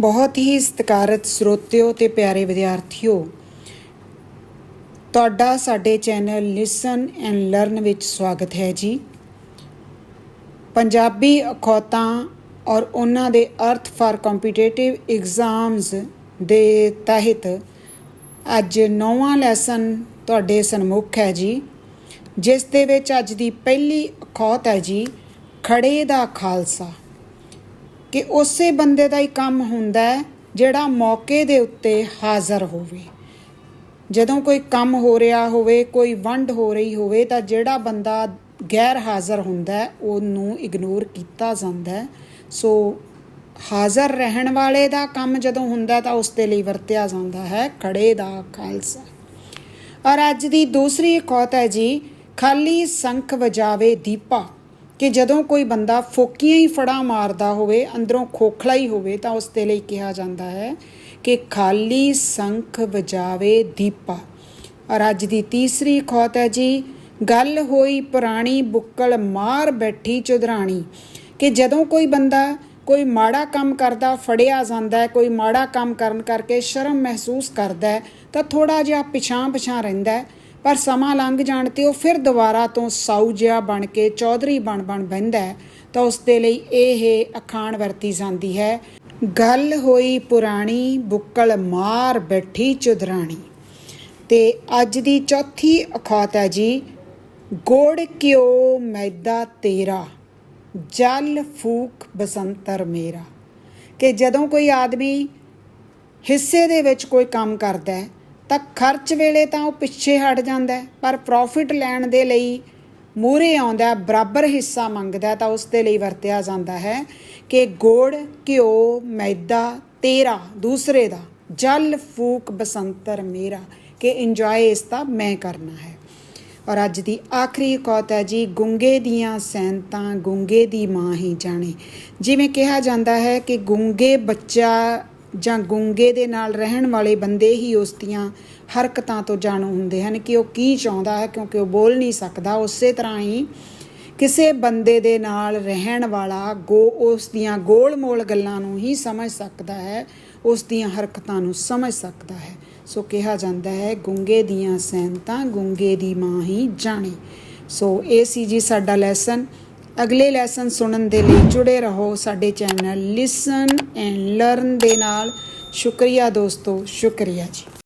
ਬਹੁਤ ਹੀ ਸਤਿਕਾਰਤ ਸਰੋਤਿਓ ਤੇ ਪਿਆਰੇ ਵਿਦਿਆਰਥੀਓ, ਤੁਹਾਡਾ ਸਾਡੇ ਚੈਨਲ ਲਿਸਨ ਐਂਡ ਲਰਨ ਵਿੱਚ ਸਵਾਗਤ ਹੈ ਜੀ। ਪੰਜਾਬੀ ਅਖੌਤਾਂ ਔਰ ਉਹਨਾਂ ਦੇ ਅਰਥ ਫਾਰ ਕੰਪੀਟੀਟਿਵ ਐਗਜ਼ਾਮਸ ਦੇ ਤਹਿਤ ਅੱਜ ਨੌਵਾਂ ਲੈਸਨ ਤੁਹਾਡੇ ਸਨਮੁਖ ਹੈ ਜੀ, ਜਿਸ ਦੇ ਵਿੱਚ ਅੱਜ ਦੀ ਪਹਿਲੀ ਅਖੌਤ ਹੈ ਜੀ, ਖੜੇ ਦਾ ਖਾਲਸਾ। ਕਿ ਉਸੇ ਬੰਦੇ ਦਾ ਹੀ ਕੰਮ ਹੁੰਦਾ ਹੈ ਜਿਹੜਾ ਮੌਕੇ ਦੇ ਉੱਤੇ ਹਾਜ਼ਰ ਹੋਵੇ। ਜਦੋਂ ਕੋਈ ਕੰਮ ਹੋ ਰਿਹਾ ਹੋਵੇ, ਕੋਈ ਵੰਡ ਹੋ ਰਹੀ ਹੋਵੇ, ਤਾਂ ਜਿਹੜਾ ਬੰਦਾ ਗੈਰ ਹਾਜ਼ਰ ਹੁੰਦਾ ਉਹਨੂੰ ਇਗਨੋਰ ਕੀਤਾ ਜਾਂਦਾ ਹੈ। ਸੋ ਹਾਜ਼ਰ ਰਹਿਣ ਵਾਲੇ ਦਾ ਕੰਮ ਜਦੋਂ ਹੁੰਦਾ ਤਾਂ ਉਸ ਦੇ ਲਈ ਵਰਤਿਆ ਜਾਂਦਾ ਹੈ ਖੜੇ ਦਾ ਖਾਲਸਾ। ਔਰ ਅੱਜ ਦੀ ਦੂਸਰੀ ਖੌਤ ਹੈ ਜੀ, ਖਾਲੀ ਸੰਖ ਵਜਾਵੇ ਦੀਪਾ। ਕਿ ਜਦੋਂ ਕੋਈ ਬੰਦਾ ਫੋਕੀਆਂ ਹੀ ਫੜਾ ਮਾਰਦਾ ਹੋਵੇ, ਅੰਦਰੋਂ ਖੋਖਲਾ ਹੀ ਹੋਵੇ, ਤਾਂ ਉਸ ਦੇ ਲਈ ਕਿਹਾ ਜਾਂਦਾ ਹੈ ਕਿ ਖਾਲੀ ਸੰਖ ਵਜਾਵੇ ਦੀਪਾ। ਔਰ ਅੱਜ ਦੀ ਤੀਸਰੀ ਖੌਤ ਹੈ ਜੀ, ਗੱਲ ਹੋਈ ਪੁਰਾਣੀ ਬੁੱਕਲ ਮਾਰ ਬੈਠੀ ਚੁਦਰਾਣੀ ਕਿ ਜਦੋਂ ਕੋਈ ਬੰਦਾ ਕੋਈ ਮਾੜਾ ਕੰਮ ਕਰਦਾ, ਫੜਿਆ ਜਾਂਦਾ ਹੈ, ਕੋਈ ਮਾੜਾ ਕੰਮ ਕਰਨ ਕਰਕੇ ਸ਼ਰਮ ਮਹਿਸੂਸ ਕਰਦਾ ਹੈ, ਤਾਂ ਥੋੜਾ ਜਿਹਾ ਪਿਛਾਂ ਪਿਛਾਂ ਰਹਿੰਦਾ ਹੈ। ਪਰ ਸਮਾਂ ਲੰਘ ਜਾਣ ਤੇ ਉਹ ਫਿਰ ਦੁਬਾਰਾ ਤੋਂ ਸਾਊ ਜਿਹਾ ਬਣ ਕੇ ਚੌਧਰੀ ਬਣ ਬਣ ਬਹਿੰਦਾ ਤਾਂ ਉਸ ਦੇ ਲਈ ਇਹ ਅਖਾਣ ਵਰਤੀ ਜਾਂਦੀ ਹੈ, ਗੱਲ ਹੋਈ ਪੁਰਾਣੀ, ਬੁੱਕਲ ਮਾਰ ਬੈਠੀ ਚੁਦਰਾਣੀ ਤੇ ਅੱਜ ਦੀ ਚੌਥੀ ਅਖਾਤ ਹੈ ਜੀ, ਗੋੜ ਕਿਉ ਮੈਦਾ ਤੇਰਾ, ਜਲ ਫੂਕ ਬਸੰਤਰ ਮੇਰਾ। ਕਿ ਜਦੋਂ ਕੋਈ ਆਦਮੀ ਹਿੱਸੇ ਦੇ ਵਿੱਚ ਕੋਈ ਕੰਮ ਕਰਦਾ ਹੈ ਤਾਂ ਖਰਚ ਵੇਲੇ ਤਾਂ ਉਹ ਪਿੱਛੇ ਹਟ ਜਾਂਦਾ ਪਰ ਪ੍ਰੋਫਿਟ ਲੈਣ ਦੇ ਲਈ ਮੂਰੇ ਆਉਂਦਾ ਬਰਾਬਰ ਹਿੱਸਾ ਮੰਗਦਾ ਤਾਂ ਉਸ ਦੇ ਲਈ ਵਰਤਿਆ ਜਾਂਦਾ ਹੈ ਕਿ ਗੋੜ, ਘਿਓ, ਮੈਦਾ, ਤੇਰਾ, ਦੂਸਰੇ ਦਾ, ਜਲ, ਫੂਕ ਬਸੰਤਰ ਮੇਰਾ ਕਿ ਇੰਜੋਏ ਇਸ ਦਾ ਮੈਂ ਕਰਨਾ ਹੈ। ਔਰ ਅੱਜ ਦੀ ਆਖਰੀ ਕੌਤ ਹੈ ਜੀ, ਗੁੰਗੇ ਦੀਆਂ ਸੈਂਤਾਂ, ਗੁੰਗੇ ਦੀ ਮਾਂ ਹੀ ਜਾਣੇ। ਜਿਵੇਂ ਕਿਹਾ ਜਾਂਦਾ ਹੈ ਕਿ ਗੁੰਗੇ ਬੱਚਾ ਜਾਂ ਗੁੰਗੇ ਦੇ ਨਾਲ ਰਹਿਣ ਵਾਲੇ ਬੰਦੇ ਹੀ ਉਸ ਦੀਆਂ ਹਰਕਤਾਂ ਤੋਂ ਜਾਣੂ ਹੁੰਦੇ ਹਨ ਕਿ ਉਹ ਕੀ ਚਾਹੁੰਦਾ ਹੈ ਕਿਉਂਕਿ ਉਹ ਬੋਲ ਨਹੀਂ ਸਕਦਾ। ਉਸੇ ਤਰ੍ਹਾਂ ਹੀ ਕਿਸੇ ਬੰਦੇ ਦੇ ਨਾਲ ਰਹਿਣ ਵਾਲਾ ਗੋ ਉਸ ਦੀਆਂ ਗੋਲ-ਮੋਲ ਗੱਲਾਂ ਨੂੰ ਹੀ ਸਮਝ ਸਕਦਾ ਹੈ, ਉਸ ਦੀਆਂ ਹਰਕਤਾਂ ਨੂੰ ਸਮਝ ਸਕਦਾ ਹੈ। ਸੋ ਕਿਹਾ ਜਾਂਦਾ ਹੈ, ਗੁੰਗੇ ਦੀਆਂ ਸੈਨਤਾਂ ਗੁੰਗੇ ਦੀ ਮਾਂ ਹੀ ਜਾਣੇ। ਸੋ ਇਹ ਸੀ ਜੀ ਸਾਡਾ ਲੈਸਨ ਅਗਲੇ ਲੈਸਨ ਸੁਣਨ ਦੇ ਲਈ ਜੁੜੇ ਰਹੋ ਸਾਡੇ ਚੈਨਲ ਲਿਸਨ ਐਂਡ ਲਰਨ ਦੇ ਨਾਲ। ਸ਼ੁਕਰੀਆ ਦੋਸਤੋ, ਸ਼ੁਕਰੀਆ ਜੀ।